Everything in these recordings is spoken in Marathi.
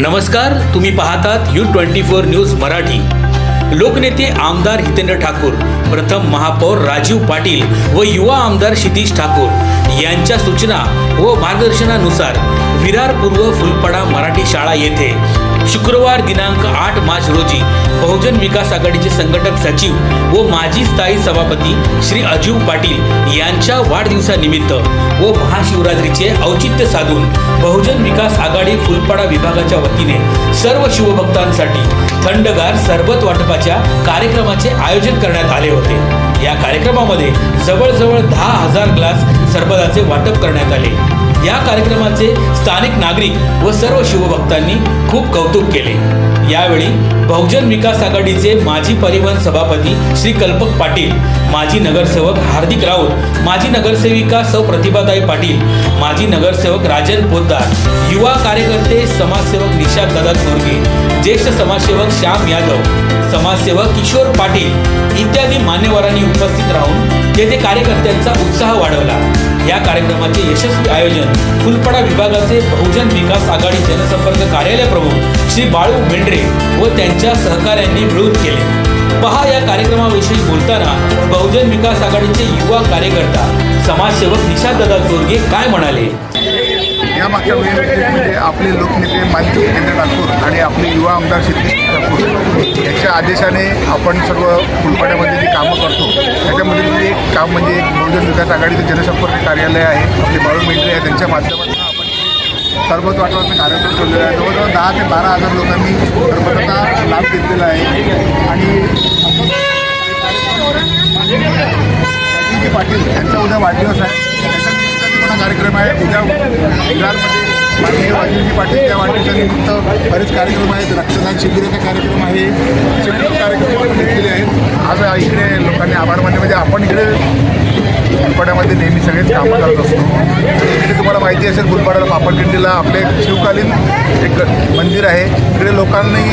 नमस्कार तुम्ही पाहतात U twenty four news Marathi. लोकनेते आमदार हितेंद्र ठाकूर प्रथम महापौर राजीव पाटील व युवा आमदार क्षितीश ठाकूर यांच्या सूचना व मार्गदर्शनानुसार विरार पूर्व फुलपडा मराठी शाळा येथे शुक्रवार दिनांक आठ मार्च रोजी बहुजन विकास आघाडीचे संघटक सचिव व माजी स्थायी सभापती श्री अजीव पाटील यांच्या वाढदिवसानिमित्त व महाशिवरात्रीचे औचित्य साधून बहुजन विकास आघाडी फुलपाडा विभागाच्या वतीने सर्व शिवभक्तांसाठी थंडगार सरबत वाटपाच्या कार्यक्रमाचे आयोजन करण्यात आले होते. या कार्यक्रमामध्ये जवळजवळ दहा हजार ग्लास सरबताचे वाटप करण्यात आले. या कार्यक्रमाचे स्थानिक नागरिक व सर्व शिवभक्तांनी खूप कौतुक केले. यावेळी बहुजन विकास आघाडीचे माजी परिवहन सभापती श्री कल्पक पाटील माजी नगरसेवक हार्दिक राऊत माजी नगरसेविका सौ प्रतिभाताई पाटील माजी नगरसेवक राजन पोद्दार युवा कार्यकर्ते समाजसेवक निशाद दादा चोरगे ज्येष्ठ समाजसेवक श्याम यादव समाजसेवक किशोर पाटील इत्यादी मान्यवरांनी उपस्थित राहून तेथे कार्यकर्त्यांचा उत्साह वाढवला. या कार्यक्रमाचे यशस्वी आयोजन फुलपडा विभागाचे बहुजन विकास आघाडी जनसंपर्क कार्यालय प्रमुख श्री बाळू मेंढरे व त्यांच्या सहकाऱ्यांनी मिळून केले. पहा या कार्यक्रमाविषयी बोलताना बहुजन विकास आघाडीचे युवा कार्यकर्ता समाजसेवक निशा दादा चोरगे काय म्हणाले? या मागच्या वेळेमध्ये आपले लोकनेते माननीय जितेंद्र ठाकूर आणि आपले युवा आमदार सिद्धेश ठाकूर यांच्या आदेशाने आपण सर्व फुलपाड्यामध्ये जी कामं करतो त्याच्यामध्ये एक काम म्हणजे एक बहुजन विकास आघाडीचं जनसंपर्क कार्यालय आहे आपले बाळू मेंढरे आहे त्यांच्या माध्यमातून आपण सरबत वाटपाचा कार्यक्रम ठेवलेला आहे जवळजवळ दहा ते बारा हजार लोकांनी सरबताचा लाभ घेतलेला आहे. आणि पाटील यांचा उद्या वाढदिवस आहे. कार्यक्रम आहे. उद्या विरारमध्ये माननीय राजीवजी पाटील त्या वाढदिवसानिमित्त बरेच कार्यक्रम आहेत. रक्तदान शिबिराचा कार्यक्रम आहे. असे कार्यक्रम आपण घेतलेले आहेत. आज इकडे लोकांनी आभार मानले. म्हणजे आपण इकडे फुलपाड्यामध्ये नेहमी सगळेच कामं करत असतो. आणि इकडे तुम्हाला माहिती असेल फुलपाड्याला पापडखिंडीला आपले शिवकालीन एक मंदिर आहे. इकडे लोकांनी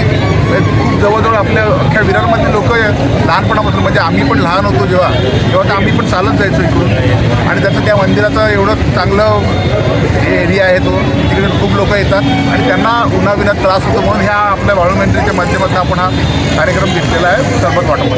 आपल्या अख्ख्या विरारमध्ये लोक लहानपणापासून म्हणजे आम्ही पण लहान होतो जेव्हा तेव्हा तर आम्ही पण चालत जायचो इकडून. आणि त्याचं त्या मंदिराचं एवढं चांगलं एरिया आहे तो तिकडे खूप लोक येतात. आणि त्यांना उन्हाविनात त्रास होतो म्हणून ह्या आपल्या वाळूमेंट्रीच्या माध्यमातून आपण हा कार्यक्रम घेतलेला आहे सरबत वाटप.